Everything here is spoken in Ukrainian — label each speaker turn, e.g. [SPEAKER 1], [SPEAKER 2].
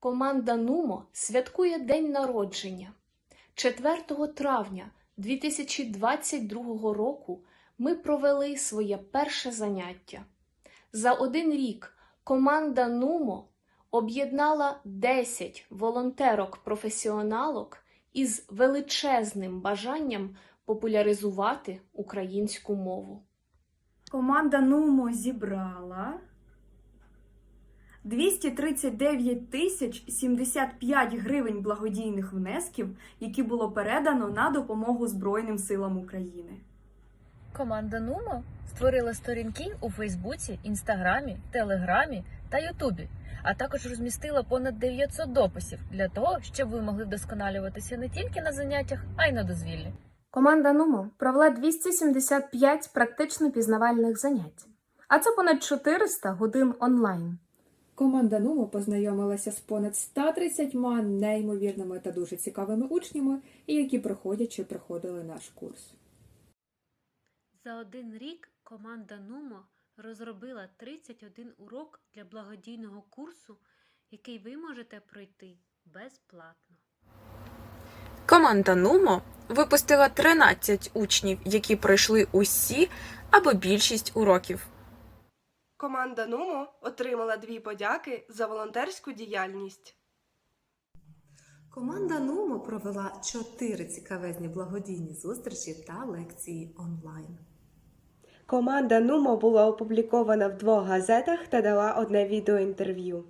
[SPEAKER 1] Команда Нумо святкує день народження. 4 травня 2022 року ми провели своє перше заняття. За один рік команда Нумо об'єднала 10 волонтерок-професіоналок із величезним бажанням популяризувати українську мову.
[SPEAKER 2] Команда Нумо зібрала 239 тисяч 75 гривень благодійних внесків, які було передано на допомогу Збройним силам України.
[SPEAKER 3] Команда Нумо створила сторінки у Фейсбуці, Інстаграмі, Телеграмі та Ютубі, а також розмістила понад 900 дописів для того, щоб ви могли вдосконалюватися не тільки на заняттях, а й на дозвіллі.
[SPEAKER 4] Команда Нумо провела 275 практично пізнавальних занять, а це понад 400 годин онлайн.
[SPEAKER 5] Команда Нумо познайомилася з понад 130 неймовірними та дуже цікавими учнями, які проходять чи проходили наш курс.
[SPEAKER 6] За один рік команда Нумо розробила 31 урок для благодійного курсу, який ви можете пройти безплатно.
[SPEAKER 7] Команда Нумо випустила 13 учнів, які пройшли усі або більшість уроків.
[SPEAKER 8] Команда Нумо отримала дві подяки за волонтерську діяльність.
[SPEAKER 9] Команда Нумо провела чотири цікавезні благодійні зустрічі та лекції онлайн.
[SPEAKER 8] Команда Нумо була опублікована в двох газетах та дала одне відеоінтерв'ю.